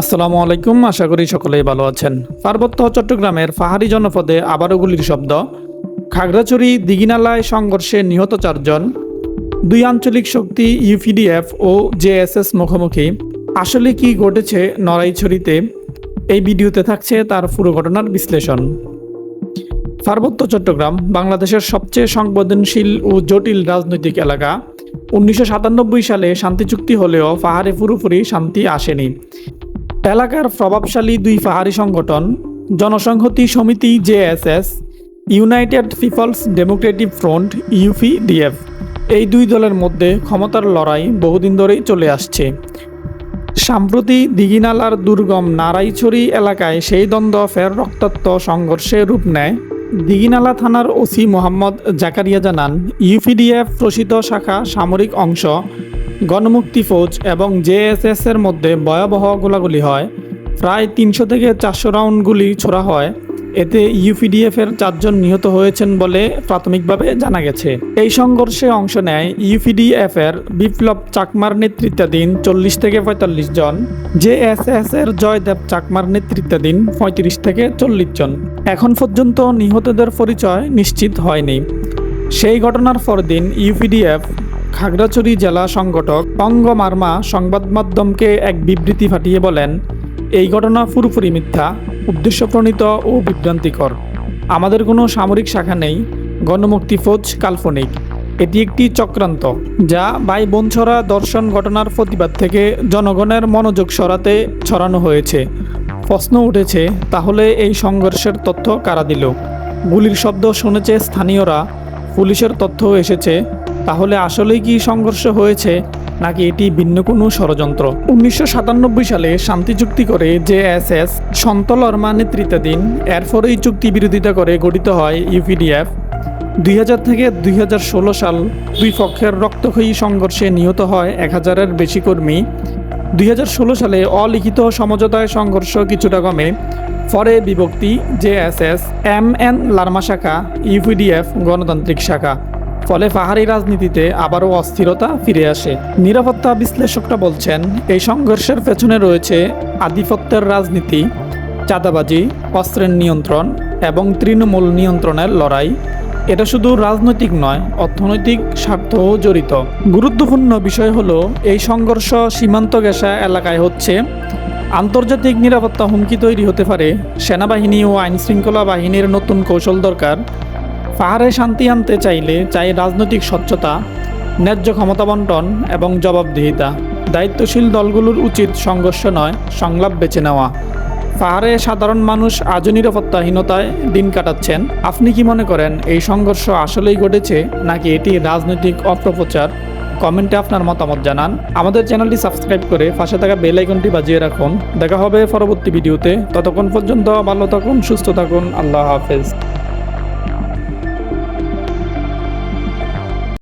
আসসালামু আলাইকুম, আশা করি সকলেই ভালো আছেন। পার্বত্য চট্টগ্রামের পাহাড়ি জনপদে আবারও গুলির শব্দ। খাগড়াছড়ি দিঘিনালায় সংঘর্ষে নিহত চারজন। দুই আঞ্চলিক শক্তি ইউপিডিএফ ও জেএসএস মুখোমুখি। আসলে কি ঘটেছে নড়াইছড়িতে? এই ভিডিওতে থাকছে তার পুরো ঘটনার বিশ্লেষণ। পার্বত্য চট্টগ্রাম, বাংলাদেশের সবচেয়ে সংবেদনশীল ও জটিল রাজনৈতিক এলাকা। উনিশশো সাতানব্বই সালে শান্তি চুক্তি হলেও পাহাড়ে পুরোপুরি শান্তি আসেনি। এলাকার প্রভাবশালী দুই পাহাড়ি সংগঠন, Janasamhati Samiti JSS, united peoples democratic front UPDF. এই দুই দলের মধ্যে ক্ষমতার লড়াই বহুদিন ধরেই চলে আসছে। সাম্প্রতি দিঘিনালার দুর্গম নারাইছড়ি এলাকায় সেই দ্বন্দ্ব ফের রক্তাক্ত সংঘর্ষে রূপ নেয়। দিঘিনালা থানার ওসি মোহাম্মদ জাকারিয়া জানান, ইউপিডিএফ প্রসিত শাখা সামরিক অংশ গণমুক্তি ফৌজ এবং জেএসএস এর মধ্যে ভয়াবহ গোলাগুলি হয়। প্রায় তিনশো থেকে চারশো রাউন্ড গুলি ছোড়া হয়। এতে ইউপিডিএফ এর চারজন নিহত হয়েছেন বলে প্রাথমিকভাবে জানা গেছে। এই সংঘর্ষে অংশ নেয় ইউপিডিএফ এর বিপ্লব চাকমার নেতৃত্বাধীন চল্লিশ থেকে পঁয়তাল্লিশ জন জেএসএস এর জয়দেব চাকমার নেতৃত্বাধীন পঁয়ত্রিশ থেকে চল্লিশ জন। এখন পর্যন্ত নিহতদের পরিচয় নিশ্চিত হয়নি। সেই ঘটনার পরদিন ইউপিডিএফ খাগড়াছড়ি জেলা সংগঠক অঙ্গ মার্মা সংবাদ মাধ্যমকে এক বিবৃতি পাঠিয়ে বলেন, এই ঘটনা পুরোপুরি মিথ্যা, উদ্দেশ্যপ্রণীত ও বিভ্রান্তিকর। আমাদের কোনো সামরিক শাখা নেই, গণমুক্তি ফৌজ কাল্পনিক। এটি একটি চক্রান্ত, যা ভাই বোন ছড়া দর্শন ঘটনার প্রতিবাদ থেকে জনগণের মনোযোগ সরাতে ছড়ানো হয়েছে। প্রশ্ন উঠেছে, তাহলে এই সংঘর্ষের তথ্য কারা দিল? গুলির শব্দ শুনেছে স্থানীয়রা, পুলিশের তথ্য এসেছে। তাহলে আসলেই কি সংঘর্ষ হয়েছে, নাকি এটি ভিন্ন কোনো ষড়যন্ত্র? উনিশশো সাতানব্বই সালে শান্তি চুক্তি করে যে এস এস, সন্তল অর্মা নেতৃত্বাধীন এরপরেই চুক্তি বিরোধিতা করে গঠিত হয় ইউপিডিএফ দুই হাজার থেকে দুই হাজার ষোলো সাল দুই পক্ষের রক্তক্ষয়ী সংঘর্ষে নিহত হয় এক হাজারের বেশি কর্মী। দুই হাজার ষোলো সালে অলিখিত সমঝোতায় সংঘর্ষ কিছুটা কমে, পরে বিভক্তি জেএসএস এম এন লার্মা শাখা ইউপিডিএফ গণতান্ত্রিক শাখা। ফলে পাহাড়ি রাজনীতিতে আবারও অস্থিরতা ফিরে আসে। নিরাপত্তা বিশ্লেষকরা বলছেন, এই সংঘর্ষের পেছনে রয়েছে আধিপত্যের রাজনীতি, চাঁদাবাজি, অস্ত্রের নিয়ন্ত্রণ এবং তৃণমূল নিয়ন্ত্রণের লড়াই। এটা শুধু রাজনৈতিক নয়, অর্থনৈতিক স্বার্থও জড়িত। গুরুত্বপূর্ণ বিষয় হলো, এই সংঘর্ষ সীমান্ত ঘেঁষা এলাকায় হচ্ছে। আন্তর্জাতিক নিরাপত্তা হুমকি তৈরি হতে পারে। সেনাবাহিনী ও আইনশৃঙ্খলা বাহিনীর নতুন কৌশল দরকার। পাহাড়ে শান্তি আনতে চাইলে চাই রাজনৈতিক স্বচ্ছতা, ন্যায্য ক্ষমতা বন্টন এবং জবাবদিহিতা। দায়িত্বশীল দলগুলোর উচিত সংঘর্ষ নয়, সংলাপ বেছে নেওয়া। পাহাড়ে সাধারণ মানুষ আজও নিরাপত্তাহীনতায় দিন কাটাচ্ছেন। আপনি কি মনে করেন এই সংঘর্ষ আসলেই ঘটেছে, নাকি এটি রাজনৈতিক অপপ্রচার? কমেন্টে আপনার মতামত জানান। আমাদের চ্যানেলটি সাবস্ক্রাইব করে পাশে থাকা বেল আইকনটি বাজিয়ে রাখুন। দেখা হবে পরবর্তী ভিডিওতে। ততক্ষণ পর্যন্ত ভালো থাকুন, সুস্থ থাকুন। আল্লাহ হাফেজ।